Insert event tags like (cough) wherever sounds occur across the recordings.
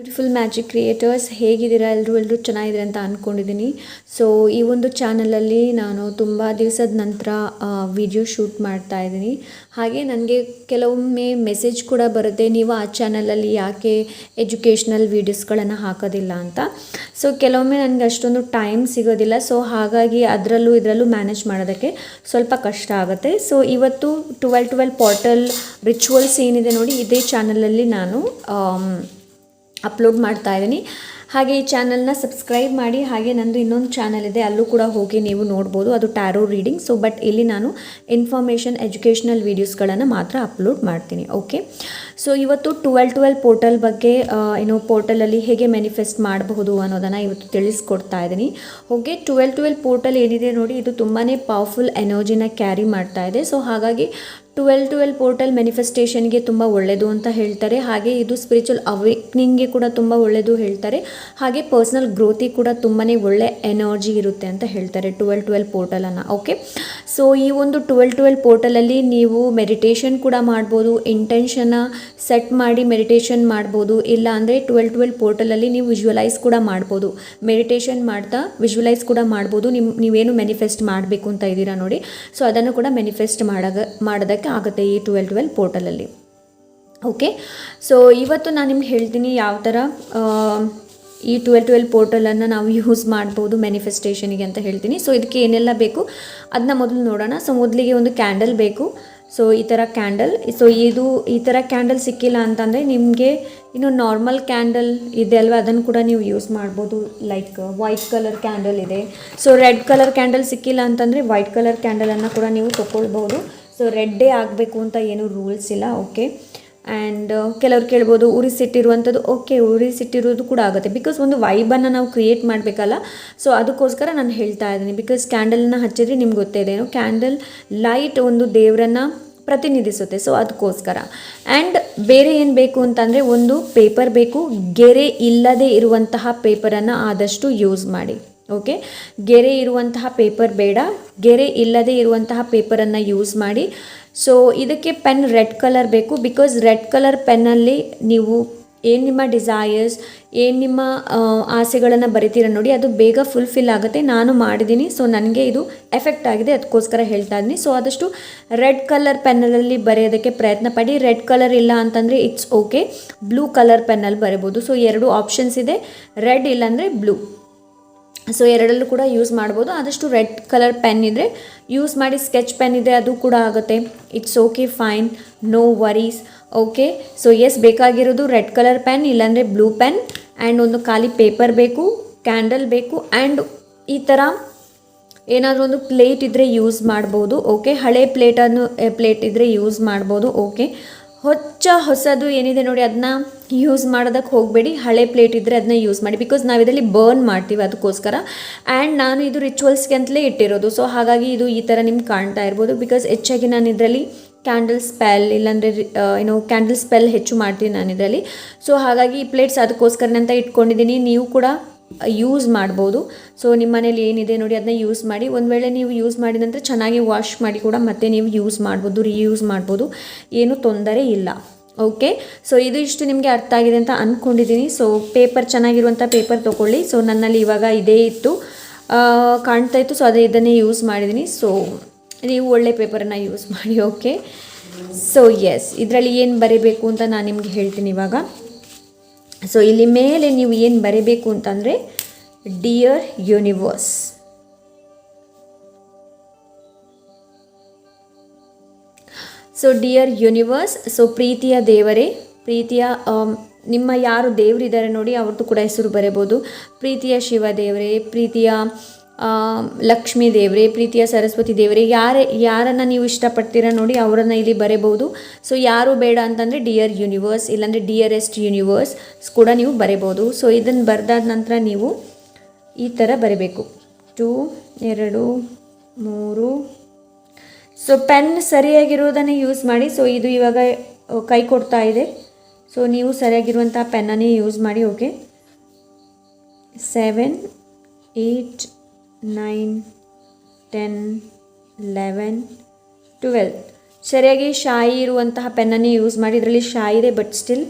Beautiful magic creators ಹೇಗಿದ್ದೀರಾ? ಎಲ್ಲರೂ ಎಲ್ಲರೂ ಚೆನ್ನಾಗಿದ್ದೀರಾ ಅಂತ ಅಂದ್ಕೊಂಡಿದ್ದೀನಿ ಸೊ ಈ ಒಂದು ಚಾನಲಲ್ಲಿ ನಾನು ತುಂಬ ದಿವಸದ ನಂತರ ವಿಡಿಯೋ ಶೂಟ್ ಮಾಡ್ತಾ ಇದ್ದೀನಿ. ಹಾಗೆ ನನಗೆ ಕೆಲವೊಮ್ಮೆ ಮೆಸೇಜ್ ಕೂಡ ಬರುತ್ತೆ, ನೀವು ಆ ಚಾನಲಲ್ಲಿ ಯಾಕೆ ಎಜುಕೇಷ್ನಲ್ ವೀಡಿಯೋಸ್ಗಳನ್ನು ಹಾಕೋದಿಲ್ಲ ಅಂತ. ಸೊ ಕೆಲವೊಮ್ಮೆ ನನಗೆ ಅಷ್ಟೊಂದು ಟೈಮ್ ಸಿಗೋದಿಲ್ಲ. ಸೊ ಹಾಗಾಗಿ ಅದರಲ್ಲೂ ಇದರಲ್ಲೂ ಮ್ಯಾನೇಜ್ ಮಾಡೋದಕ್ಕೆ ಸ್ವಲ್ಪ ಕಷ್ಟ ಆಗುತ್ತೆ. ಸೊ ಇವತ್ತು ಟ್ವೆಲ್ ಟ್ವೆಲ್ ಪೋರ್ಟಲ್ ರಿಚುವಲ್ಸ್ ಏನಿದೆ ನೋಡಿ, ಇದೇ ಚಾನಲಲ್ಲಿ ನಾನು ಅಪ್ಲೋಡ್ ಮಾಡ್ತಾ ಇದ್ದೀನಿ ಹಾಗೆ ಈ ಚಾನಲ್ನ ಸಬ್ಸ್ಕ್ರೈಬ್ ಮಾಡಿ, ಹಾಗೆ ನಂದು ಇನ್ನೊಂದು ಚಾನಲ್ ಇದೆ, ಅಲ್ಲೂ ಕೂಡ ಹೋಗಿ ನೀವು ನೋಡ್ಬೋದು. ಅದು ಟ್ಯಾರೋ ರೀಡಿಂಗ್ ಸೊ ಬಟ್ ಇಲ್ಲಿ ನಾನು ಇನ್ಫಾರ್ಮೇಷನ್ ಎಜುಕೇಷನಲ್ ವೀಡಿಯೋಸ್ಗಳನ್ನು ಮಾತ್ರ ಅಪ್ಲೋಡ್ ಮಾಡ್ತೀನಿ. ಓಕೆ ಸೊ ಇವತ್ತು ಟ್ವೆಲ್ ಟ್ವೆಲ್ ಪೋರ್ಟಲ್ ಬಗ್ಗೆ ಏನು ಪೋರ್ಟಲಲ್ಲಿ ಹೇಗೆ ಮ್ಯಾನಿಫೆಸ್ಟ್ ಮಾಡಬಹುದು ಅನ್ನೋದನ್ನು ಇವತ್ತು ತಿಳಿಸ್ಕೊಡ್ತಾ ಇದ್ದೀನಿ. ಓಕೆ ಟ್ವೆಲ್ ಟ್ವೆಲ್ ಪೋರ್ಟಲ್ ಏನಿದೆ ನೋಡಿ, ಇದು ತುಂಬಾ ಪವರ್ಫುಲ್ ಎನರ್ಜಿನ ಕ್ಯಾರಿ ಮಾಡ್ತಾ ಇದೆ. ಸೊ ಹಾಗಾಗಿ ಟ್ವೆಲ್ ಟ್ವೆಲ್ ಪೋರ್ಟಲ್ ಮ್ಯಾನಿಫೆಸ್ಟೇಷನ್ಗೆ ತುಂಬ ಒಳ್ಳೆಯದು ಅಂತ ಹೇಳ್ತಾರೆ. ಹಾಗೆ ಇದು ಸ್ಪಿರಿಚುವಲ್ ಅವೇಕ್ನಿಂಗ್ಗೆ ಕೂಡ ತುಂಬ ಒಳ್ಳೆಯದು ಹೇಳ್ತಾರೆ. ಹಾಗೆ ಪರ್ಸ್ನಲ್ ಗ್ರೋತಿಗೆ ಕೂಡ ತುಂಬಾ ಒಳ್ಳೆ ಎನರ್ಜಿ ಇರುತ್ತೆ ಅಂತ ಹೇಳ್ತಾರೆ ಟ್ವೆಲ್ ಟ್ವೆಲ್ ಪೋರ್ಟಲನ್ನು ಓಕೆ ಸೊ ಈ ಒಂದು ಟ್ವೆಲ್ ಟ್ವೆಲ್ ಪೋರ್ಟಲಲ್ಲಿ ನೀವು ಮೆಡಿಟೇಷನ್ ಕೂಡ ಮಾಡ್ಬೋದು ಇಂಟೆನ್ಷನ್ನ ಸೆಟ್ ಮಾಡಿ ಮೆಡಿಟೇಷನ್ ಮಾಡ್ಬೋದು ಇಲ್ಲ ಅಂದರೆ ಟ್ವೆಲ್ ಟ್ವೆಲ್ ಪೋರ್ಟಲಲ್ಲಿ ನೀವು ವಿಜುವಲೈಸ್ ಕೂಡ ಮಾಡ್ಬೋದು. ಮೆಡಿಟೇಷನ್ ಮಾಡ್ತಾ ವಿಜುವಲೈಸ್ ಕೂಡ ಮಾಡ್ಬೋದು. ನಿಮ್ಮ ನೀವೇನು ಮ್ಯಾನಿಫೆಸ್ಟ್ ಮಾಡಬೇಕು ಅಂತ ಇದ್ದೀರಾ ನೋಡಿ. ಸೊ ಅದನ್ನು ಕೂಡ ಮ್ಯಾನಿಫೆಸ್ಟ್ ಮಾಡಾಗ, ಮಾಡೋದಕ್ಕೆ ಆಗುತ್ತೆ ಈ ಟ್ವೆಲ್ ಟ್ವೆಲ್ ಪೋರ್ಟಲಲ್ಲಿ ಓಕೆ ಸೊ ಇವತ್ತು ನಾನು ನಿಮ್ಗೆ ಹೇಳ್ತೀನಿ ಯಾವ ಥರ ಈ ಟ್ವೆಲ್ ಟ್ವೆಲ್ ಪೋರ್ಟಲನ್ನು ನಾವು (laughs) ಯೂಸ್ ಮಾಡ್ಬೋದು ಮ್ಯಾನಿಫೆಸ್ಟೇಷನಿಗೆ ಅಂತ ಹೇಳ್ತೀನಿ. ಸೊ ಇದಕ್ಕೆ ಏನೆಲ್ಲ ಬೇಕು? ಅದನ್ನ ಮೊದಲು ನೋಡೋಣ. ಸೊ ಮೊದಲಿಗೆ ಒಂದು ಕ್ಯಾಂಡಲ್ ಬೇಕು. ಸೊ ಈ ಥರ ಕ್ಯಾಂಡಲ್ ಸೊ ಇದು, ಈ ಥರ ಕ್ಯಾಂಡಲ್ ಸಿಕ್ಕಿಲ್ಲ ಅಂತಂದರೆ ನಿಮಗೆ ಇನ್ನು ನಾರ್ಮಲ್ ಕ್ಯಾಂಡಲ್ ಇದೆ ಅಲ್ವಾ? ಅದನ್ನು ಕೂಡ ನೀವು ಯೂಸ್ ಮಾಡ್ಬೋದು. ಲೈಕ್ ವೈಟ್ ಕಲರ್ ಕ್ಯಾಂಡಲ್ ಇದೆ. ಸೊ ರೆಡ್ ಕಲರ್ ಕ್ಯಾಂಡಲ್ ಸಿಕ್ಕಿಲ್ಲ ಅಂತಂದರೆ ವೈಟ್ ಕಲರ್ ಕ್ಯಾಂಡಲನ್ನು ಕೂಡ ನೀವು ತೊಗೊಳ್ಬೋದು. ಸೊ ರೆಡ್ಡೇ ಆಗಬೇಕು ಅಂತ ಏನೂ ರೂಲ್ಸ್ ಇಲ್ಲ ಓಕೆ ಆ್ಯಂಡ್ ಕೆಲವ್ರು ಕೇಳ್ಬೋದು, ಉರಿಸಿಟ್ಟಿರುವಂಥದ್ದು ಓಕೆ ಉರಿಸಿಟ್ಟಿರೋದು ಕೂಡ ಆಗುತ್ತೆ. ಬಿಕಾಸ್ ಒಂದು ವೈಬನ್ನು ನಾವು ಕ್ರಿಯೇಟ್ ಮಾಡಬೇಕಲ್ಲ ಸೊ ಅದಕ್ಕೋಸ್ಕರ ನಾನು ಹೇಳ್ತಾ ಇದ್ದೀನಿ. ಬಿಕಾಸ್ ಕ್ಯಾಂಡಲ್ನ ಹಚ್ಚಿದ್ರೆ ನಿಮ್ಗೆ ಗೊತ್ತೇ ಇದೆ, ಏನು? ಕ್ಯಾಂಡಲ್ ಲೈಟ್ ಒಂದು ದೇವರನ್ನು ಪ್ರತಿನಿಧಿಸುತ್ತೆ ಸೊ ಅದಕ್ಕೋಸ್ಕರ. ಆ್ಯಂಡ್ ಬೇರೆ ಏನು ಬೇಕು ಅಂತಂದರೆ, ಒಂದು ಪೇಪರ್ ಬೇಕು, ಗೆರೆ ಇಲ್ಲದೆ ಇರುವಂತಹ ಪೇಪರನ್ನು ಆದಷ್ಟು ಯೂಸ್ ಮಾಡಿ. ಓಕೆ ಗೆರೆ ಇರುವಂತಹ ಪೇಪರ್ ಬೇಡ. ಗೆರೆ ಇಲ್ಲದೆ ಇರುವಂತಹ ಪೇಪರನ್ನು ಯೂಸ್ ಮಾಡಿ. ಸೊ ಇದಕ್ಕೆ ಪೆನ್ ರೆಡ್ ಕಲರ್ ಬೇಕು. ಬಿಕಾಸ್ ರೆಡ್ ಕಲರ್ ಪೆನ್ನಲ್ಲಿ ನೀವು ಏನು ನಿಮ್ಮ ಡಿಸೈರ್ಸ್ ಏನು ನಿಮ್ಮ ಆಸೆಗಳನ್ನು ಬರಿತೀರ ನೋಡಿ, ಅದು ಬೇಗ ಫುಲ್ಫಿಲ್ ಆಗುತ್ತೆ. ನಾನು ಮಾಡಿದ್ದೀನಿ ಸೊ ನನಗೆ ಇದು ಎಫೆಕ್ಟ್ ಆಗಿದೆ. ಅದಕ್ಕೋಸ್ಕರ ಹೇಳ್ತಾ ಇದ್ದೀನಿ. ಸೊ ಆದಷ್ಟು ರೆಡ್ ಕಲರ್ ಪೆನ್ನಲ್ಲಿ ಬರೆಯೋದಕ್ಕೆ ಪ್ರಯತ್ನ ಪಡಿ. ರೆಡ್ ಕಲರ್ ಇಲ್ಲ ಅಂತಂದರೆ ಇಟ್ಸ್ ಓಕೆ ಬ್ಲೂ ಕಲರ್ ಪೆನ್ನಲ್ಲಿ ಬರಿಬೋದು. ಸೊ ಎರಡು ಆಪ್ಷನ್ಸ್ ಇದೆ. ರೆಡ್ ಇಲ್ಲಾಂದರೆ ಬ್ಲೂ ಸೊ ಎರಡಲ್ಲೂ ಕೂಡ ಯೂಸ್ ಮಾಡ್ಬೋದು. ಆದಷ್ಟು ರೆಡ್ ಕಲರ್ ಪೆನ್ ಇದ್ದರೆ ಯೂಸ್ ಮಾಡಿ ಸ್ಕೆಚ್ ಪೆನ್ ಇದೆ, ಅದು ಕೂಡ ಆಗುತ್ತೆ. It's okay fine no worries okay so S ಬೇಕಾಗಿರೋದು ರೆಡ್ ಕಲರ್ ಪೆನ್ ಇಲ್ಲಾಂದರೆ ಬ್ಲೂ ಪೆನ್ ಆ್ಯಂಡ್ ಒಂದು ಖಾಲಿ ಪೇಪರ್ ಬೇಕು ಕ್ಯಾಂಡಲ್ ಬೇಕು ಆ್ಯಂಡ್ ಈ ಥರ ಏನಾದರೂ ಒಂದು ಪ್ಲೇಟ್ ಇದ್ದರೆ ಯೂಸ್ ಮಾಡ್ಬೋದು. ಓಕೆ ಹಳೆ ಪ್ಲೇಟನ್ನು ಪ್ಲೇಟ್ ಇದ್ದರೆ ಯೂಸ್ ಮಾಡ್ಬೋದು. ಓಕೆ ಹೊಚ್ಚ ಹೊಸದು ಏನಿದೆ ನೋಡಿ ಅದನ್ನ ಯೂಸ್ ಮಾಡೋದಕ್ಕೆ ಹೋಗಬೇಡಿ. ಹಳೆ ಪ್ಲೇಟ್ ಇದ್ದರೆ ಅದನ್ನ ಯೂಸ್ ಮಾಡಿ. ಬಿಕಾಸ್ ನಾವು ಇದರಲ್ಲಿ ಬರ್ನ್ ಮಾಡ್ತೀವಿ ಅದಕ್ಕೋಸ್ಕರ ಆ್ಯಂಡ್ ನಾನು ಇದು ರಿಚುವಲ್ಸ್ಗೆ ಅಂತಲೇ ಇಟ್ಟಿರೋದು. ಸೊ ಹಾಗಾಗಿ ಇದು ಈ ಥರ ನಿಮ್ಗೆ ಕಾಣ್ತಾ ಇರ್ಬೋದು. ಬಿಕಾಸ್ ಹೆಚ್ಚಾಗಿ ನಾನು ಇದರಲ್ಲಿ ಕ್ಯಾಂಡಲ್ ಸ್ಪೆಲ್ ಇಲ್ಲಾಂದರೆ ಏನು ಕ್ಯಾಂಡಲ್ ಸ್ಪೆಲ್ ಹೆಚ್ಚು ಮಾಡ್ತೀನಿ ನಾನು ಇದರಲ್ಲಿ ಸೊ ಹಾಗಾಗಿ ಈ ಪ್ಲೇಟ್ಸ್ ಅದಕ್ಕೋಸ್ಕರನೇ ಅಂತ ಇಟ್ಕೊಂಡಿದ್ದೀನಿ. ನೀವು ಕೂಡ ಯೂಸ್ ಮಾಡ್ಬೋದು. ಸೊ ನಿಮ್ಮ ಮನೇಲಿ ಏನಿದೆ ನೋಡಿ ಅದನ್ನ ಯೂಸ್ ಮಾಡಿ. ಒಂದು ವೇಳೆ ನೀವು ಯೂಸ್ ಮಾಡಿದ ನಂತರ ಚೆನ್ನಾಗಿ ವಾಶ್ ಮಾಡಿ ಕೂಡ ಮತ್ತೆ ನೀವು ಯೂಸ್ ಮಾಡ್ಬೋದು ರೀಯೂಸ್ ಮಾಡ್ಬೋದು. ಏನೂ ತೊಂದರೆ ಇಲ್ಲ. ಓಕೆ ಸೊ ಇದು ಇಷ್ಟು ನಿಮಗೆ ಅರ್ಥ ಆಗಿದೆ ಅಂತ ಅಂದ್ಕೊಂಡಿದ್ದೀನಿ ಸೊ ಪೇಪರ್ ಚೆನ್ನಾಗಿರುವಂಥ ಪೇಪರ್ ತೊಗೊಳ್ಳಿ. ಸೊ ನನ್ನಲ್ಲಿ ಇವಾಗ ಇದೇ ಇತ್ತು. ಕಾಣ್ತಾ ಇತ್ತು. ಸೊ ಅದೇ ಇದನ್ನೇ ಯೂಸ್ ಮಾಡಿದ್ದೀನಿ ಸೊ ನೀವು ಒಳ್ಳೆ ಪೇಪರನ್ನು ಯೂಸ್ ಮಾಡಿ. ಓಕೆ ಸೊ ಎಸ್ ಇದರಲ್ಲಿ ಏನು ಬರೀಬೇಕು ಅಂತ ನಾನು ನಿಮಗೆ ಹೇಳ್ತೀನಿ ಇವಾಗ. ಸೊ ಇಲ್ಲಿ ಮೇಲೆ ನೀವು ಏನು ಬರೀಬೇಕು ಅಂತಂದರೆ dear universe so dear universe so ಪ್ರೀತಿಯ ದೇವರೇ, ಪ್ರೀತಿಯ ನಿಮ್ಮ ಯಾರು ದೇವರಿದ್ದಾರೆ ನೋಡಿ, ಅವ್ರದ್ದು ಕೂಡ ಹೆಸರು ಬರೆಯಬಹುದು ಪ್ರೀತಿಯ ಶಿವ ದೇವರೇ, ಪ್ರೀತಿಯ ಲಕ್ಷ್ಮೀ ದೇವರೇ, ಪ್ರೀತಿಯ ಸರಸ್ವತಿ ದೇವರೇ, ಯಾರೇ, ಯಾರನ್ನು ನೀವು ಇಷ್ಟಪಡ್ತೀರಾ ನೋಡಿ ಅವರನ್ನು ಇಲ್ಲಿ ಬರೆಯಬಹುದು ಸೊ ಯಾರು ಬೇಡ ಅಂತಂದರೆ ಡಿಯರ್ ಯೂನಿವರ್ಸ್, ಇಲ್ಲಾಂದರೆ ಡಿಯರೆಸ್ಟ್ ಯೂನಿವರ್ಸ್ ಕೂಡ ನೀವು ಬರೆಯಬಹುದು ಸೊ ಇದನ್ನು ಬರೆದಾದ ನಂತರ ನೀವು ಈ ಥರ ಬರೀಬೇಕು. ಟೂ, ಎರಡು, ಮೂರು. ಸೊ ಪೆನ್ ಸರಿಯಾಗಿರೋದನ್ನೇ ಯೂಸ್ ಮಾಡಿ. ಸೊ ಇದು ಇವಾಗ ಕೈ ಕೊಡ್ತಾ ಇದೆ. ಸೊ ನೀವು ಸರಿಯಾಗಿರುವಂಥ ಪೆನ್ನನ್ನೇ ಯೂಸ್ ಮಾಡಿ okay seven eight nine, ten, eleven, twelve. ಸರಿಯಾಗಿ ಶಾಯಿ ಇರುವಂತಹ ಪೆನ್ನನ್ನು ಯೂಸ್ ಮಾಡಿ, ಇದರಲ್ಲಿ ಶಾಯಿ ಇದೆ ಬಟ್ ಸ್ಟಿಲ್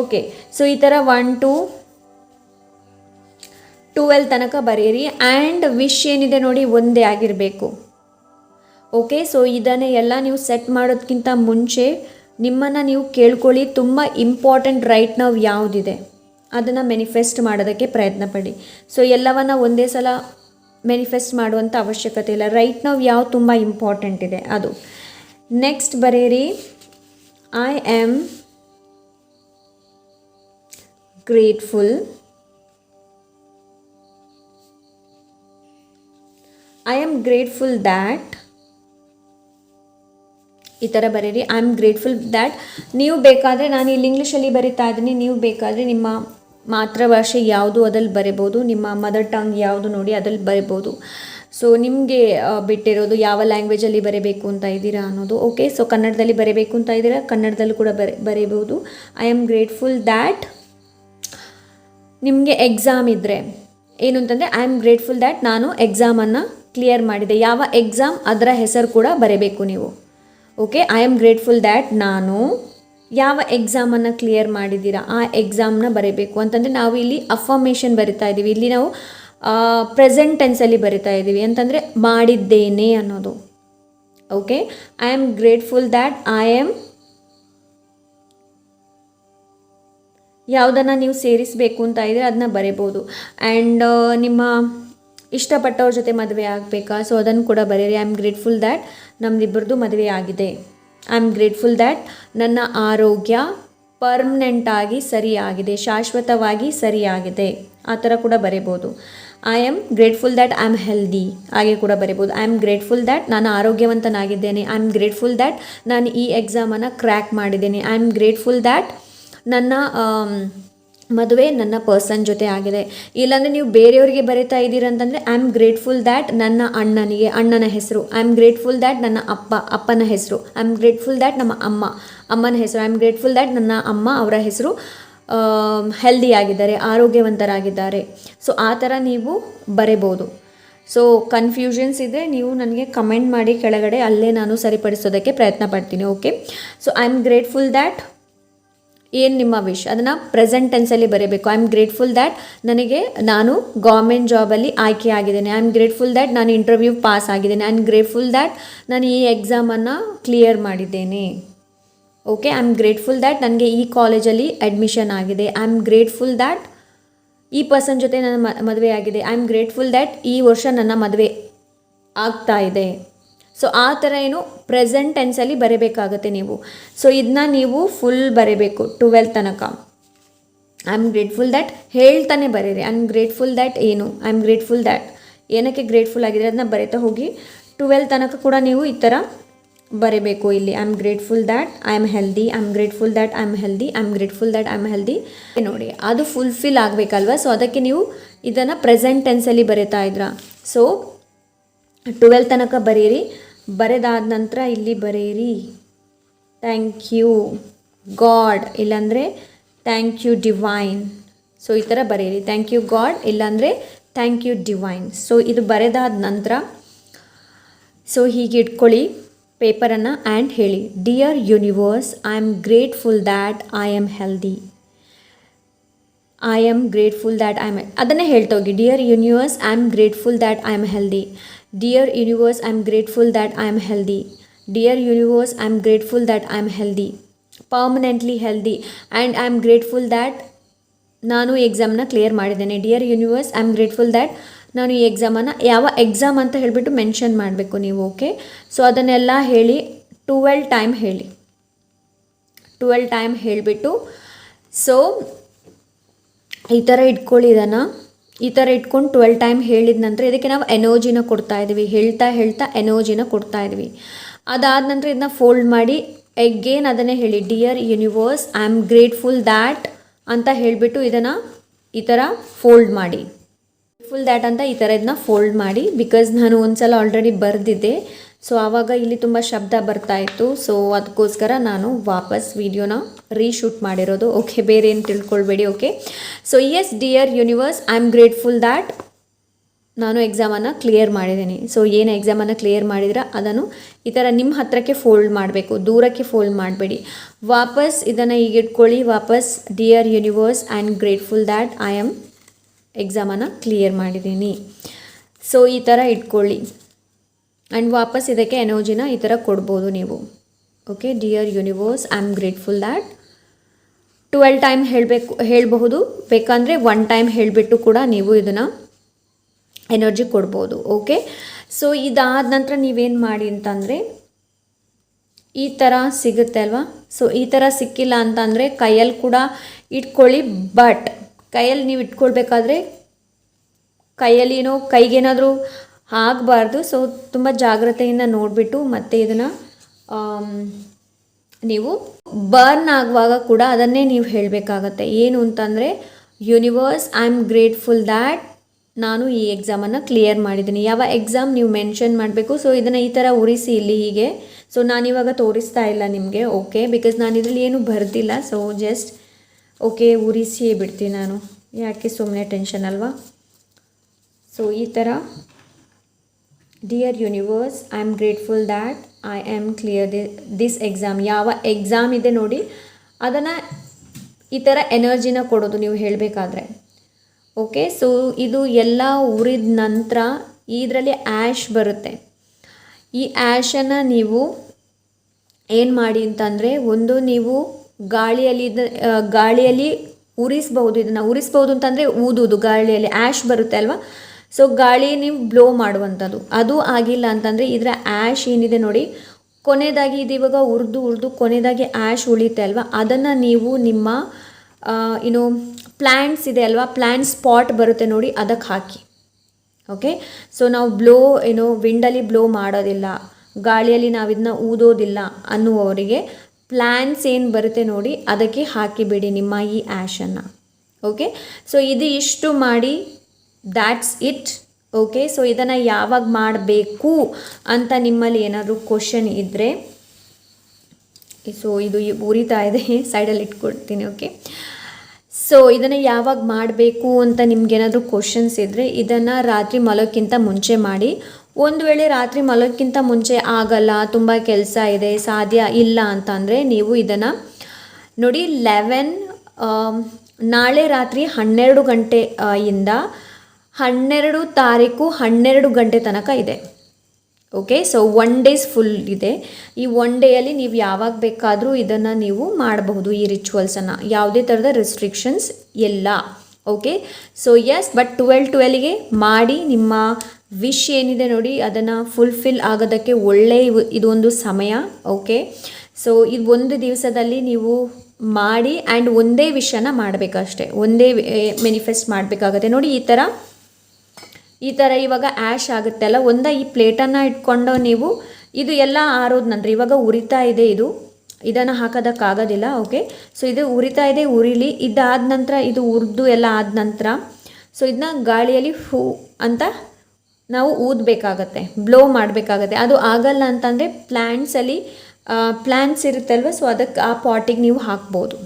ಓಕೆ ಸೊ ಈ ಥರ ಒನ್ ಟು ಟುವೆಲ್ ತನಕ ಬರೆಯಿರಿ. ಆ್ಯಂಡ್ ವಿಶ್ ಏನಿದೆ ನೋಡಿ, ಒಂದೇ ಆಗಿರಬೇಕು. ಓಕೆ ಸೊ ಇದನ್ನೇ ಎಲ್ಲ ನೀವು ಸೆಟ್ ಮಾಡೋದಕ್ಕಿಂತ ಮುಂಚೆ ನಿಮ್ಮನ್ನು ನೀವು ಕೇಳ್ಕೊಳ್ಳಿ. ತುಂಬ ಇಂಪಾರ್ಟೆಂಟ್ ರೈಟ್ ನಾವು ಯಾವುದಿದೆ? ಅದನ್ನು ಮೆನಿಫೆಸ್ಟ್ ಮಾಡೋದಕ್ಕೆ ಪ್ರಯತ್ನ ಪಡಿ. ಸೊ ಎಲ್ಲವನ್ನು ಒಂದೇ ಸಲ ಮೆನಿಫೆಸ್ಟ್ ಮಾಡುವಂಥ ಅವಶ್ಯಕತೆ ಇಲ್ಲ. ರೈಟ್ ನಾವು ಯಾವ ತುಂಬ ಇಂಪಾರ್ಟೆಂಟ್ ಇದೆ ಅದು. ನೆಕ್ಸ್ಟ್ ಬರೀರಿ I am grateful I am grateful that ಈ ಥರ ಬರೀರಿ ಐ ಆಮ್ ಗ್ರೇಟ್ಫುಲ್ ದ್ಯಾಟ್ ನೀವು ಬೇಕಾದರೆ ನಾನು ಇಲ್ಲಿ ಇಂಗ್ಲೀಷಲ್ಲಿ ಬರಿತಾ ಇದ್ದೀನಿ. ನೀವು ಬೇಕಾದರೆ ನಿಮ್ಮ ಮಾತೃಭಾಷೆ ಯಾವುದು ಅದಲ್ಲಿ ಬರಿಬೋದು, ನಿಮ್ಮ ಮದರ್ ಟಂಗ್ ಯಾವುದು ನೋಡಿ ಅದಲ್ಲಿ ಬರಿಬೋದು. ಸೊ ನಿಮಗೆ ಬಿಟ್ಟಿರೋದು ಯಾವ ಲ್ಯಾಂಗ್ವೇಜಲ್ಲಿ ಬರೀಬೇಕು ಅಂತ ಇದ್ದೀರಾ ಅನ್ನೋದು. ಓಕೆ ಸೊ ಕನ್ನಡದಲ್ಲಿ ಬರೀಬೇಕು ಅಂತ ಇದ್ದೀರಾ? ಕನ್ನಡದಲ್ಲೂ ಕೂಡ ಬರೆ, ಬರೀಬೋದು. ಐ ಆಮ್ ಗ್ರೇಟ್ಫುಲ್ ದ್ಯಾಟ್ ನಿಮಗೆ ಎಕ್ಸಾಮ್ ಇದ್ದರೆ ಏನು ಅಂತಂದರೆ ಐ ಆಮ್ ಗ್ರೇಟ್ಫುಲ್ ದ್ಯಾಟ್ ನಾನು ಎಕ್ಸಾಮನ್ನು ಕ್ಲಿಯರ್ ಮಾಡಿದೆ. ಯಾವ ಎಕ್ಸಾಮ್ ಅದರ ಹೆಸರು ಕೂಡ ಬರೀಬೇಕು ನೀವು. Okay I am grateful that ನಾನು ಯಾವ ಎಕ್ಸಾಮನ್ನು ಕ್ಲಿಯರ್ ಮಾಡಿದ್ದೀರಾ, ಆ ಎಕ್ಸಾಮ್ನ ಬರೀಬೇಕು ಅಂತಂದರೆ ನಾವು ಇಲ್ಲಿ ಅಫರ್ಮೇಷನ್ ಬರಿತಾ ಇದ್ದೀವಿ. ಇಲ್ಲಿ ನಾವು ಪ್ರೆಸೆಂಟ್ ಟೆನ್ಸಲ್ಲಿ ಬರಿತಾ ಇದ್ದೀವಿ. ಅಂತಂದರೆ ಮಾಡಿದ್ದೇನೆ ಅನ್ನೋದು. Okay I am grateful that I am ಯಾವುದನ್ನು ನೀವು ಸೇರಿಸಬೇಕು ಅಂತ ಇದ್ದರೆ ಅದನ್ನ ಬರೀಬೋದು. ಆ್ಯಂಡ್ ನಿಮ್ಮ ಇಷ್ಟಪಟ್ಟವ್ರ ಜೊತೆ ಮದುವೆ ಆಗಬೇಕಾ? ಸೊ ಅದನ್ನು ಕೂಡ ಬರೀರಿ. ಐ ಆಮ್ ಗ್ರೇಟ್ಫುಲ್ ದ್ಯಾಟ್ ನಮ್ದಿಬ್ಬರದು ಮದುವೆ ಆಗಿದೆ. ಐ ಆಮ್ ಗ್ರೇಟ್ಫುಲ್ ದ್ಯಾಟ್ ನನ್ನ ಆರೋಗ್ಯ ಪರ್ಮನೆಂಟಾಗಿ ಸರಿಯಾಗಿದೆ ಶಾಶ್ವತವಾಗಿ ಸರಿಯಾಗಿದೆ. ಆ ಥರ ಕೂಡ ಬರೀಬೋದು. I am grateful that I am healthy ಹಾಗೆ ಕೂಡ ಬರೀಬೋದು. ಐ ಆಮ್ ಗ್ರೇಟ್ಫುಲ್ ದ್ಯಾಟ್ ನಾನು ಆರೋಗ್ಯವಂತನಾಗಿದ್ದೇನೆ. ಐ ಆಮ್ ಗ್ರೇಟ್ಫುಲ್ ದ್ಯಾಟ್ ನಾನು ಈ ಎಕ್ಸಾಮನ್ನು ಕ್ರ್ಯಾಕ್ ಮಾಡಿದ್ದೇನೆ. ಐ ಆಮ್ ಗ್ರೇಟ್ಫುಲ್ ದ್ಯಾಟ್ ನನ್ನ ಆಮ್, ಮದುವೆ ನನ್ನ ಪರ್ಸನ್ ಜೊತೆ ಆಗಿದೆ. ಇಲ್ಲಾಂದರೆ ನೀವು ಬೇರೆಯವರಿಗೆ ಬರೀತಾ ಇದ್ದೀರ ಅಂತಂದರೆ ಐ ಆಮ್ ಗ್ರೇಟ್ಫುಲ್ ದ್ಯಾಟ್ ನನ್ನ ಅಣ್ಣನಿಗೆ, ಅಣ್ಣನ ಹೆಸರು. ಐ ಆಮ್ ಗ್ರೇಟ್ಫುಲ್ ದ್ಯಾಟ್ ನನ್ನ ಅಪ್ಪ, ಅಪ್ಪನ ಹೆಸರು. ಐ ಆಮ್ ಗ್ರೇಟ್ಫುಲ್ ದ್ಯಾಟ್ ನಮ್ಮ ಅಮ್ಮ, ಅಮ್ಮನ ಹೆಸರು. ಐ ಆಮ್ ಗ್ರೇಟ್ಫುಲ್ ದ್ಯಾಟ್ ನನ್ನ ಅಮ್ಮ ಅವರ ಹೆಸರು ಹೆಲ್ದಿಯಾಗಿದ್ದಾರೆ ಆರೋಗ್ಯವಂತರಾಗಿದ್ದಾರೆ. ಸೊ ಆ ಥರ ನೀವು ಬರೆಯಬಹುದು ಸೊ ಕನ್ಫ್ಯೂಷನ್ಸ್ ಇದೆ. ನೀವು ನನಗೆ ಕಮೆಂಟ್ ಮಾಡಿ ಕೆಳಗಡೆ ಅಲ್ಲೇ ನಾನು ಸರಿಪಡಿಸೋದಕ್ಕೆ ಪ್ರಯತ್ನ ಪಡ್ತೀನಿ okay so I am grateful that ಏನು ನಿಮ್ಮ ವಿಶ್ ಅದನ್ನು ಪ್ರೆಸೆಂಟ್ ಟೆನ್ಸಲ್ಲಿ ಬರೀಬೇಕು. ಐ ಆಮ್ ಗ್ರೇಟ್ಫುಲ್ ದ್ಯಾಟ್ ನನಗೆ ನಾನು ಗೌರ್ಮೆಂಟ್ ಜಾಬಲ್ಲಿ ಆಯ್ಕೆ ಆಗಿದ್ದೇನೆ. ಐ ಆಮ್ ಗ್ರೇಟ್ಫುಲ್ ದ್ಯಾಟ್ ನಾನು ಇಂಟರ್ವ್ಯೂ ಪಾಸ್ ಆಗಿದ್ದೇನೆ. ಐ ಆಮ್ ಗ್ರೇಟ್ಫುಲ್ ದ್ಯಾಟ್ ನಾನು ಈ ಎಕ್ಸಾಮನ್ನು ಕ್ಲಿಯರ್ ಮಾಡಿದ್ದೇನೆ. Okay I am grateful that ನನಗೆ ಈ ಕಾಲೇಜಲ್ಲಿ ಅಡ್ಮಿಷನ್ ಆಗಿದೆ. ಐ ಆಮ್ ಗ್ರೇಟ್ಫುಲ್ ದ್ಯಾಟ್ ಈ ಪರ್ಸನ್ ಜೊತೆ ನನ್ನ ಮದುವೆ ಆಗಿದೆ. ಐ ಆಮ್ ಗ್ರೇಟ್ಫುಲ್ ದ್ಯಾಟ್ ಈ ವರ್ಷ ನನ್ನ ಮದುವೆ ಆಗ್ತಾ ಇದೆ. ಸೊ ಆ ಥರ ಏನು ಪ್ರೆಸೆಂಟ್ ಟೆನ್ಸಲ್ಲಿ ಬರೀಬೇಕಾಗತ್ತೆ ನೀವು. ಸೊ ಇದನ್ನ ನೀವು ಫುಲ್ ಬರೀಬೇಕು ಟುವೆಲ್ ತನಕ. ಐ ಆಮ್ ಗ್ರೇಟ್ಫುಲ್ ದ್ಯಾಟ್ ಹೇಳ್ತಾನೆ ಬರೀರಿ. ಐ ಆಮ್ ಗ್ರೇಟ್ಫುಲ್ ದ್ಯಾಟ್ ಏನು? ಐ ಆಮ್ ಗ್ರೇಟ್ಫುಲ್ ದ್ಯಾಟ್ ಏನಕ್ಕೆ ಗ್ರೇಟ್ಫುಲ್ ಆಗಿದೆ ಅದನ್ನ ಬರೀತಾ ಹೋಗಿ ಟ್ವೆಲ್ ತನಕ ಕೂಡ ನೀವು ಈ ಥರ ಬರೀಬೇಕು ಇಲ್ಲಿ. I am grateful that I am healthy I am grateful that I am healthy I am grateful that I am healthy ನೋಡಿ, ಅದು ಫುಲ್ಫಿಲ್ ಆಗಬೇಕಲ್ವ? ಸೊ ಅದಕ್ಕೆ ನೀವು ಇದನ್ನು ಪ್ರೆಸೆಂಟ್ ಟೆನ್ಸಲ್ಲಿ ಬರೀತಾ ಇದ್ರ. ಸೊ ಟ್ವೆಲ್ ತನಕ ಬರೀರಿ. ಬರೆದಾದ ನಂತರ ಇಲ್ಲಿ ಬರೆಯಿರಿ. ಥ್ಯಾಂಕ್ ಯು ಗಾಡ್ ಇಲ್ಲಾಂದರೆ ಥ್ಯಾಂಕ್ ಯು ಡಿವೈನ್ ಸೊ ಈ ಥರ ಬರೆಯಿರಿ. ಥ್ಯಾಂಕ್ ಯು ಗಾಡ್ ಇಲ್ಲಾಂದರೆ ಥ್ಯಾಂಕ್ ಯು ಡಿವೈನ್ ಸೊ ಇದು ಬರೆದಾದ ನಂತರ ಸೊ ಹೀಗೆ ಇಟ್ಕೊಳ್ಳಿ, ಪೇಪರನ್ನು ಆ್ಯಂಡ್ ಹೇಳಿ. Dear universe I am grateful that I am healthy I am grateful that I am ಅದನ್ನೇ ಹೇಳ್ತೋಗಿ dear universe I am grateful that I am healthy dear universe I am grateful that I am healthy dear universe I am grateful that I am healthy permanently healthy and I am grateful that ನಾನು ಎಕ್ಸಾಮ್ನ clear ಮಾಡಿದ್ದೇನೆ. Dear universe I am grateful that ನಾನು ಈ ಎಕ್ಸಾಮನ್ನು ಯಾವ exam ಅಂತ ಹೇಳಿಬಿಟ್ಟು mention ಮಾಡಬೇಕು ನೀವು ಓಕೆ ಸೊ ಅದನ್ನೆಲ್ಲ ಹೇಳಿ ಟುವೆಲ್ ಟೈಮ್ ಹೇಳಿ. ಟ್ವೆಲ್ ಟೈಮ್ ಹೇಳಿಬಿಟ್ಟು ಸೊ ಈ ಥರ ಇಟ್ಕೊಳ್ಳಿ ಇದನ್ನು. ಈ ಥರ ಇಟ್ಕೊಂಡು ಟ್ವೆಲ್ ಟೈಮ್ ಹೇಳಿದ ನಂತರ ಇದಕ್ಕೆ ನಾವು ಎನರ್ಜಿನ ಕೊಡ್ತಾ ಇದ್ದೀವಿ ಹೇಳ್ತಾ ಹೇಳ್ತಾ ಎನರ್ಜಿನ ಕೊಡ್ತಾ ಇದ್ವಿ. ಅದಾದ ನಂತರ ಇದನ್ನ ಫೋಲ್ಡ್ ಮಾಡಿ ಎಗೇನ್ ಅದನ್ನೇ ಹೇಳಿ dear universe I am grateful that ಅಂತ ಹೇಳಿಬಿಟ್ಟು ಇದನ್ನು ಈ ಥರ ಫೋಲ್ಡ್ ಮಾಡಿ. ಫುಲ್ ದ್ಯಾಟ್ ಅಂತ ಈ ಥರ ಇದನ್ನ ಫೋಲ್ಡ್ ಮಾಡಿ ಬಿಕಾಸ್ ನಾನು ಒಂದ್ಸಲ ಆಲ್ರೆಡಿ ಬರೆದಿದ್ದೆ. ಸೊ ಆವಾಗ ಇಲ್ಲಿ ತುಂಬ ಶಬ್ದ ಬರ್ತಾ ಇತ್ತು. ಸೊ ಅದಕ್ಕೋಸ್ಕರ ನಾನು ವಾಪಸ್ ವಿಡಿಯೋನ ರೀಶೂಟ್ ಮಾಡಿರೋದು. ಓಕೆ ಬೇರೆ ಏನು ತಿಳ್ಕೊಳ್ಬೇಡಿ okay so yes dear universe I am grateful that ನಾನು ಎಕ್ಸಾಮನ್ನು ಕ್ಲಿಯರ್ ಮಾಡಿದ್ದೀನಿ. ಸೊ ಏನು ಎಕ್ಸಾಮನ್ನು ಕ್ಲಿಯರ್ ಮಾಡಿದ್ರ ಅದನ್ನು ಈ ಥರ ನಿಮ್ಮ ಹತ್ರಕ್ಕೆ ಫೋಲ್ಡ್ ಮಾಡಬೇಕು. ದೂರಕ್ಕೆ ಫೋಲ್ಡ್ ಮಾಡಬೇಡಿ. ವಾಪಸ್ ಇದನ್ನು ಈಗ ಇಟ್ಕೊಳ್ಳಿ. ವಾಪಸ್ dear universe and grateful that I am ಎಕ್ಸಾಮನ್ನು clear ಮಾಡಿದ್ದೀನಿ. ಸೊ ಈ ಥರ ಇಟ್ಕೊಳ್ಳಿ. ಆ್ಯಂಡ್ ವಾಪಸ್ ಇದಕ್ಕೆ ಎನರ್ಜಿನ ಈ ಥರ ಕೊಡ್ಬೋದು ನೀವು. Okay dear universe I am grateful that twelve time ಹೇಳಬೇಕು, ಹೇಳಬಹುದು. ಬೇಕಂದರೆ ಒನ್ ಟೈಮ್ ಹೇಳಿಬಿಟ್ಟು ಕೂಡ ನೀವು ಇದನ್ನು ಎನರ್ಜಿ ಕೊಡ್ಬೋದು. ಓಕೆ ಸೊ ಇದಾದ ನಂತರ ನೀವೇನು ಮಾಡಿ ಅಂತಂದರೆ ಈ ಥರ ಸಿಗುತ್ತೆ ಅಲ್ವಾ? ಸೊ ಈ ಥರ ಸಿಕ್ಕಿಲ್ಲ ಅಂತಂದರೆ ಕೈಯಲ್ಲಿ ಕೂಡ ಇಟ್ಕೊಳ್ಳಿ ಬಟ್ ಕೈಯಲ್ಲಿ ನೀವು ಇಟ್ಕೊಳ್ಬೇಕಾದ್ರೆ ಕೈಯಲ್ಲಿ ಏನೋ ಕೈಗೇನಾದರೂ ಆಗಬಾರ್ದು. ಸೊ ತುಂಬ ಜಾಗ್ರತೆಯಿಂದ ನೋಡಿಬಿಟ್ಟು ಮತ್ತೆ ಇದನ್ನು ನೀವು ಬರ್ನ್ ಆಗುವಾಗ ಕೂಡ ಅದನ್ನೇ ನೀವು ಹೇಳಬೇಕಾಗತ್ತೆ. ಏನು ಅಂತಂದರೆ universe I am grateful that ನಾನು ಈ ಎಕ್ಸಾಮನ್ನು ಕ್ಲಿಯರ್ ಮಾಡಿದ್ದೀನಿ. ಯಾವ ಎಕ್ಸಾಮ್ ನೀವು ಮೆನ್ಷನ್ ಮಾಡಬೇಕು. ಸೊ ಇದನ್ನು ಈ ಥರ ಉರಿಸಿ ಇಲ್ಲಿ ಹೀಗೆ. ಸೊ ನಾನಿವಾಗ ತೋರಿಸ್ತಾ ಇಲ್ಲ ನಿಮಗೆ. ಓಕೆ ಬಿಕಾಸ್ ನಾನು ಇದರಲ್ಲಿ ಏನು ಬರೆದಿಲ್ಲ. ಸೊ ಜಸ್ಟ್ ಓಕೆ ಉರಿಸಿಯೇ ಬಿಡ್ತೀನಿ ನಾನು. ಯಾಕೆ ಸುಮ್ಮನೆ ಟೆನ್ಷನ್ ಅಲ್ವಾ? ಸೊ ಈ ಥರ dear universe I am grateful that I am clear the this exam ಯಾವ ಎಕ್ಸಾಮ್ ಇದೆ ನೋಡಿ, ಅದನ್ನು ಈ ಥರ ಎನರ್ಜಿನ ಕೊಡೋದು ನೀವು ಹೇಳಬೇಕಾದ್ರೆ. ಓಕೆ ಸೊ ಇದು ಎಲ್ಲ ಉರಿದ ನಂತರ ಇದರಲ್ಲಿ ಆ್ಯಶ್ ಬರುತ್ತೆ. ಈ ಆ್ಯಶನ್ನು ನೀವು ಏನು ಮಾಡಿ ಅಂತಂದರೆ, ಒಂದು ನೀವು ಗಾಳಿಯಲ್ಲಿ ಗಾಳಿಯಲ್ಲಿ ಉರಿಸ್ಬೋದು, ಇದನ್ನು ಉರಿಸ್ಬೋದು ಅಂತಂದರೆ ಊದುವುದು, ಗಾಳಿಯಲ್ಲಿ ಆ್ಯಶ್ ಬರುತ್ತೆ ಅಲ್ವಾ? ಸೊ ಗಾಳಿ ನೀವು ಬ್ಲೋ ಮಾಡುವಂಥದ್ದು. ಅದು ಆಗಿಲ್ಲ ಅಂತಂದರೆ ಇದರ ಆ್ಯಶ್ ಏನಿದೆ ನೋಡಿ ಕೊನೆಯದಾಗಿ ಇದು ಇವಾಗ ಉರಿದು ಉರಿದು ಕೊನೆಯದಾಗಿ ಆ್ಯಶ್ ಉಳಿತೆ ಅಲ್ವಾ? ಅದನ್ನು ನೀವು ನಿಮ್ಮ ಏನು ಪ್ಲ್ಯಾಂಟ್ಸ್ ಇದೆ ಅಲ್ವಾ? ಪ್ಲ್ಯಾಂಟ್ ಸ್ಪಾಟ್ ಬರುತ್ತೆ ನೋಡಿ ಅದಕ್ಕೆ ಹಾಕಿ. ಓಕೆ ಸೊ ನಾವು ಬ್ಲೋ ಏನು ವಿಂಡಲ್ಲಿ ಬ್ಲೋ ಮಾಡೋದಿಲ್ಲ. ಗಾಳಿಯಲ್ಲಿ ನಾವು ಇದನ್ನ ಊದೋದಿಲ್ಲ ಅನ್ನುವವರಿಗೆ ಪ್ಲ್ಯಾನ್ಸ್ ಏನು ಬರುತ್ತೆ ನೋಡಿ, ಅದಕ್ಕೆ ಹಾಕಿಬಿಡಿ ನಿಮ್ಮ ಈ ಆ್ಯಶನ್ನು ಓಕೆ ಸೊ ಇದು ಇಷ್ಟು ಮಾಡಿ ದ್ಯಾಟ್ಸ್ ಇಟ್ ಓಕೆ ಸೊ ಇದನ್ನು ಯಾವಾಗ ಮಾಡಬೇಕು ಅಂತ ನಿಮ್ಮಲ್ಲಿ ಏನಾದರೂ ಕ್ವಶನ್ ಇದ್ದರೆ ಸೊ ಇದು ಉರಿತಾ ಇದೆ (laughs) ಸೈಡಲ್ಲಿ ಇಟ್ಕೊಡ್ತೀನಿ ಓಕೆ ಸೊ ಇದನ್ನು ಯಾವಾಗ ಮಾಡಬೇಕು ಅಂತ ನಿಮ್ಗೇನಾದರೂ ಕ್ವಶನ್ಸ್ ಇದ್ದರೆ ಇದನ್ನು ರಾತ್ರಿ ಮಲೋಕ್ಕಿಂತ ಮುಂಚೆ ಮಾಡಿ. ಒಂದು ವೇಳೆ ರಾತ್ರಿ ಮಲೋಕ್ಕಿಂತ ಮುಂಚೆ ಆಗಲ್ಲ ತುಂಬ ಕೆಲಸ ಇದೆ ಸಾಧ್ಯ ಇಲ್ಲ ಅಂತಂದರೆ ನೀವು ಇದನ್ನು ನೋಡಿ ಲೆವೆನ್ ನಾಳೆ ರಾತ್ರಿ ಹನ್ನೆರಡು ಗಂಟೆ ಆ, ಇಂದ ಹನ್ನೆರಡು ತಾರೀಕು ಹನ್ನೆರಡು ಗಂಟೆ ತನಕ ಇದೆ. Okay so one days full ಇದೆ. ಈ ಒನ್ ಡೇಯಲ್ಲಿ ನೀವು ಯಾವಾಗ ಬೇಕಾದರೂ ಇದನ್ನು ನೀವು ಮಾಡಬಹುದು ಈ ರಿಚುವಲ್ಸನ್ನು ಯಾವುದೇ ಥರದ ರೆಸ್ಟ್ರಿಕ್ಷನ್ಸ್ ಎಲ್ಲ okay so yes but twelve ಟ್ವೆಲ್ಗೆ ಮಾಡಿ ನಿಮ್ಮ ವಿಶ್ ಏನಿದೆ ನೋಡಿ ಅದನ್ನು ಫುಲ್ಫಿಲ್ ಆಗೋದಕ್ಕೆ ಒಳ್ಳೆ ಇದೊಂದು ಸಮಯ. ಓಕೆ ಸೊ ಇದು ಒಂದು ದಿವಸದಲ್ಲಿ ನೀವು ಮಾಡಿ ಆ್ಯಂಡ್ ಒಂದೇ ವಿಷಯನ ಮಾಡಬೇಕಷ್ಟೆ. ಒಂದೇ ಮೆನಿಫೆಸ್ಟ್ ಮಾಡಬೇಕಾಗತ್ತೆ. ನೋಡಿ ಈ ಥರ ಈ ಥರ ಇವಾಗ ಆ್ಯಶ್ ಆಗುತ್ತಲ್ಲ ಒಂದ ಈ ಪ್ಲೇಟನ್ನು ಇಟ್ಕೊಂಡು ನೀವು ಇದು ಎಲ್ಲ ಆರೋದ ನಂತರ, ಇವಾಗ ಉರಿತಾ ಇದೆ ಇದು. ಇದನ್ನು ಹಾಕೋದಕ್ಕಾಗೋದಿಲ್ಲ ಓಕೆ ಸೊ ಇದು ಉರಿತಾ ಇದೆ, ಉರಿಲಿ, ಇದಾದ ನಂತರ ಇದು ಉರಿದು ಎಲ್ಲ ಆದ ನಂತರ. ಸೊ ಇದನ್ನ ಗಾಳಿಯಲ್ಲಿ ಹೂ ಅಂತ ನಾವು ಊದಬೇಕಾಗತ್ತೆ ಬ್ಲೋ ಮಾಡಬೇಕಾಗತ್ತೆ. ಅದು ಆಗಲ್ಲ ಅಂತಂದರೆ ಪ್ಲ್ಯಾಂಟ್ಸಲ್ಲಿ ಪ್ಲ್ಯಾಂಟ್ಸ್ ಇರುತ್ತಲ್ವ? ಸೊ ಅದಕ್ಕೆ ಆ ಪಾಟಿಗೆ ನೀವು ಹಾಕ್ಬೋದು.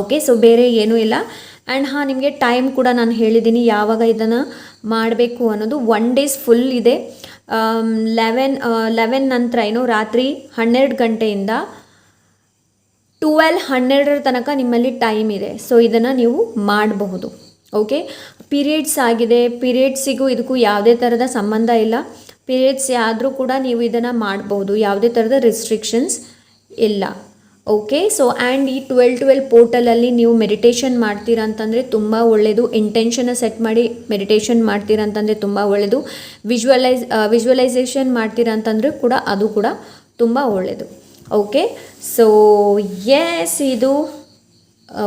ಓಕೆ ಸೊ ಬೇರೆ ಏನೂ ಇಲ್ಲ. ಆ್ಯಂಡ್ ಹಾಂ, ನಿಮಗೆ ಟೈಮ್ ಕೂಡ ನಾನು ಹೇಳಿದ್ದೀನಿ ಯಾವಾಗ ಇದನ್ನು ಮಾಡಬೇಕು ಅನ್ನೋದು. ಒನ್ ಡೇಸ್ ಫುಲ್ ಇದೆ. ಲೆವೆನ್ ಲೆವೆನ್ ನಂತರ ಏನು ರಾತ್ರಿ ಹನ್ನೆರಡು ಗಂಟೆಯಿಂದ ಟ್ವೆಲ್ ಹನ್ನೆರಡರ ತನಕ ನಿಮ್ಮಲ್ಲಿ ಟೈಮ್ ಇದೆ. ಸೊ ಇದನ್ನು ನೀವು ಮಾಡಬಹುದು. ಓಕೆ ಪೀರಿಯಡ್ಸ್ ಆಗಿದೆ. ಪೀರಿಯಡ್ಸಿಗೂ ಇದಕ್ಕೂ ಯಾವುದೇ ಥರದ ಸಂಬಂಧ ಇಲ್ಲ. ಪೀರಿಯಡ್ಸ್ ಆದರೂ ಕೂಡ ನೀವು ಇದನ್ನು ಮಾಡಬಹುದು. ಯಾವುದೇ ಥರದ ರಿಸ್ಟ್ರಿಕ್ಷನ್ಸ್ ಇಲ್ಲ. ಓಕೆ ಸೊ ಆ್ಯಂಡ್ ಈ ಟ್ವೆಲ್ ಟ್ವೆಲ್ ಪೋರ್ಟಲಲ್ಲಿ ನೀವು ಮೆಡಿಟೇಷನ್ ಮಾಡ್ತೀರಾ ಅಂತಂದರೆ ತುಂಬ ಒಳ್ಳೆಯದು ಇಂಟೆನ್ಷನ್ನ ಸೆಟ್ ಮಾಡಿ ಮೆಡಿಟೇಷನ್ ಮಾಡ್ತೀರಾ ಅಂತಂದರೆ ತುಂಬ ಒಳ್ಳೆಯದು ವಿಜುವಲೈಸ್ ವಿಜುವಲೈಸೇಷನ್ ಮಾಡ್ತೀರಾ ಅಂತಂದರೆ ಕೂಡ ಅದು ಕೂಡ ತುಂಬ ಒಳ್ಳೆಯದು ಓಕೆ ಸೊ ಎಸ್ ಇದು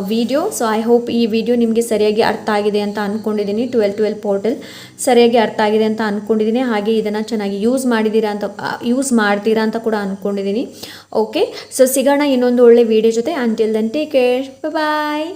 ವಿಡಿಯೋ ಸೊ ಐ ಹೋಪ್ ಈ ವಿಡಿಯೋ ನಿಮಗೆ ಸರಿಯಾಗಿ ಅರ್ಥ ಆಗಿದೆ ಅಂತ ಅಂದ್ಕೊಂಡಿದ್ದೀನಿ ಟ್ವೆಲ್ ಟ್ವೆಲ್ ಪೋರ್ಟಲ್ ಸರಿಯಾಗಿ ಅರ್ಥ ಆಗಿದೆ ಅಂತ ಅಂದ್ಕೊಂಡಿದ್ದೀನಿ ಹಾಗೆ ಇದನ್ನು ಚೆನ್ನಾಗಿ ಯೂಸ್ ಮಾಡಿದ್ದೀರಾ ಅಂತ ಯೂಸ್ ಮಾಡ್ತೀರಾ ಅಂತ ಕೂಡ ಅಂದ್ಕೊಂಡಿದ್ದೀನಿ ಓಕೆ ಸೊ ಸಿಗೋಣ ಇನ್ನೊಂದು ಒಳ್ಳೆ ವಿಡಿಯೋ ಜೊತೆ. Until then take care bye